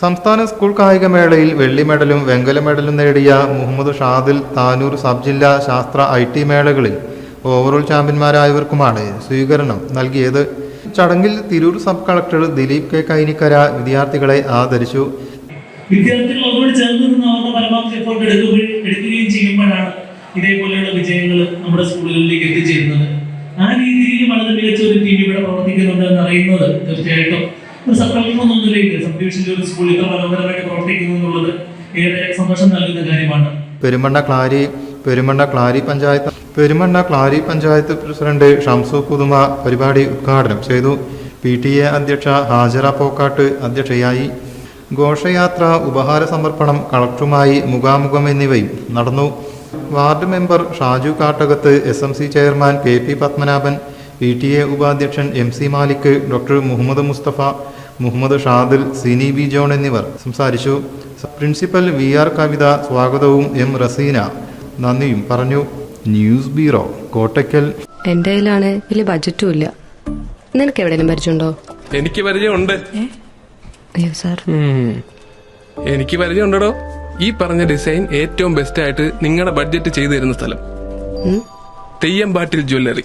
സംസ്ഥാന സ്കൂൾ കായികമേളയിൽ വെള്ളി മെഡലും വെങ്കല മെഡലും നേടിയ മുഹമ്മദ് ഷാദിൽ താനൂർ സബ് ജില്ലാ ശാസ്ത്ര ഐ ടി മേളകളിൽ ഓവറോൾ ചാമ്പ്യന്മാരായവർക്കുമാണ് സ്വീകരണം നൽകിയത്. ചടങ്ങിൽ Tirur sub collector Dileep K Kainikkara വിദ്യാർത്ഥികളെ ആദരിച്ചു. വിദ്യാർത്ഥികൾ അവരോട് ചേർന്ന് നിന്ന് അവരുടെ പരമാവധി എഫോർട്ട് എടുക്കുകയും ഇതേപോലെയുള്ള വിജയങ്ങൾ നമ്മുടെ സ്കൂളുകളിലേക്ക് എത്തിച്ചേരുന്നത്. ആ രീതിയിൽ വളരെ മികച്ച ഒരു ടീം ഇവിടെ പ്രവർത്തിക്കുന്നുണ്ട് എന്ന് അറിയുന്നത് തീർച്ചയായിട്ടും ഒരു സബ് കളക്ടർ എന്ന നിലയിൽ സബ് ഒരു സ്കൂൾ ഇത്ര മനോഹരമായിട്ട് പ്രവർത്തിക്കുന്നു എന്നുള്ളത് ഏറെ സന്തോഷം നൽകുന്ന കാര്യമാണ്. പെരുമണ്ണ ക്ലാരി പെരുമണ്ണ ക്ലാരി പഞ്ചായത്ത് പെരുമണ്ണ ക്ലാരി പഞ്ചായത്ത് പ്രസിഡന്റ് ഷംസു കുതുമ പരിപാടി ഉദ്ഘാടനം ചെയ്തു. പി ടി എ അധ്യക്ഷ ഹാജറ പോക്കാട്ട് അധ്യക്ഷയായി. ഘോഷയാത്ര ഉപഹാര സമർപ്പണം കളക്ടറുമായി മുഖാമുഖം എന്നിവയും നടന്നു. Ward member Shaju Kattakath S M C chairman K P Padmanabhan P T A ഉപാധ്യക്ഷൻ M C Malik doctor Muhammad Mustafa Muhammad Shadil Sini B John എന്നിവർ സംസാരിച്ചു. പ്രിൻസിപ്പൽ വി ആർ കവിത സ്വാഗതവും എം റസീന. നന്ദിയും പറഞ്ഞു. News bureau Kottakkal. എന്റെ കയ്യിലാണ് വലിയ ബജറ്റും ഇല്ല. നിനക്ക് എവിടെയെങ്കിലും പരിചയമുണ്ടോ? എനിക്ക് പരിചയമുണ്ട്. അയ്യോ സാർ. എനിക്ക് പരിചയമുണ്ടോ ഈ പറഞ്ഞ ഡിസൈൻ ഏറ്റവും ബെസ്റ്റ് ആയിട്ട് നിങ്ങളുടെ ബഡ്ജറ്റ് ചെയ്തു തരുന്ന സ്ഥലം Theyyampattil jewellery